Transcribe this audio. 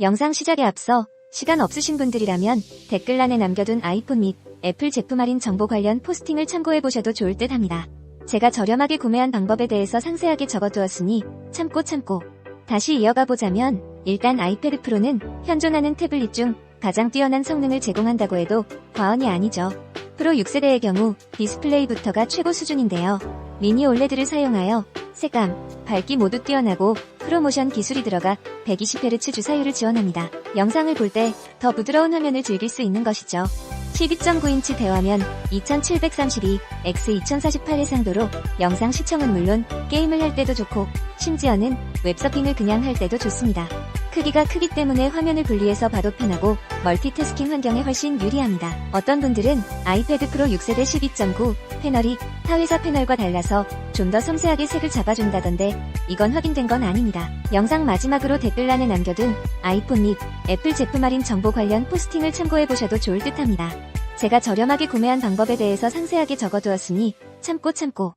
영상 시작에 앞서 시간 없으신 분들이라면 댓글란에 남겨둔 아이폰 및 애플 제품 할인 정보 관련 포스팅을 참고해보셔도 좋을 듯 합니다. 제가 저렴하게 구매한 방법에 대해서 상세하게 적어두었으니 참고 참고. 다시 이어가 보자면 일단 아이패드 프로는 현존하는 태블릿 중 가장 뛰어난 성능을 제공한다고 해도 과언이 아니죠. 프로 6세대의 경우 디스플레이부터가 최고 수준인데요. 미니 올레드를 사용하여 색감, 밝기 모두 뛰어나고 프로모션 기술이 들어가 120Hz 주사율을 지원합니다. 영상을 볼 때 더 부드러운 화면을 즐길 수 있는 것이죠. 12.9인치 대화면 2732, X 2048 해상도로 영상 시청은 물론 게임을 할 때도 좋고 심지어는 웹서핑을 그냥 할 때도 좋습니다. 크기가 크기 때문에 화면을 분리해서 봐도 편하고 멀티태스킹 환경에 훨씬 유리합니다. 어떤 분들은 아이패드 프로 6세대 12.9 패널이 타 회사 패널과 달라서 좀 더 섬세하게 색을 잡아준다던데 이건 확인된 건 아닙니다. 영상 마지막으로 댓글란에 남겨둔 아이폰 및 애플 제품 할인 정보 관련 포스팅을 참고해보셔도 좋을 듯 합니다. 제가 저렴하게 구매한 방법에 대해서 상세하게 적어두었으니 참고 참고